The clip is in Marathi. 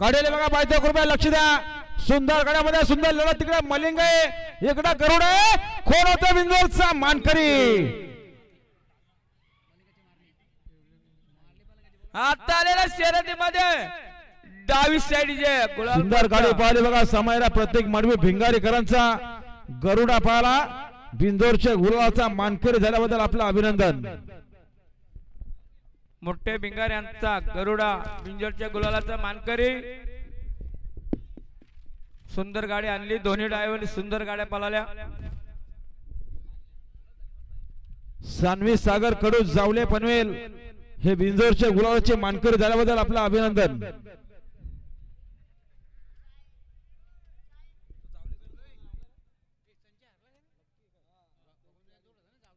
गाडीला बघा पाहिजे कृपया लक्ष द्या. सुंदर गाड्यामध्ये सुंदर लढत तिकडे. मलिंग आहे. इकडे गरुड आहे. खोड होतो बिंदूरचा? मानकरी. आता आलेल्या शर्यतीमध्ये. डावी साईड जे सुंदर गाडी. पाहिली बघा समायला प्रत्येक मानवी भिंगारीकरांचा. गरुडा पाहिला. बिंदोरच्या गुलाचा मानकरी झाल्याबद्दल आपलं अभिनंदन. मोठे भिंगार यांचा गरुडा बिंजरच्या गुलालाचा मानकरी. सुंदर गाडी आणली दोन्ही ड्रायव्हर सुंदर गाड्या पळाल्या. सानवी सागर कडू जावले पनवेल हे बिंजोरच्या गुलाबाचे मानकरी झाल्याबद्दल आपलं अभिनंदन.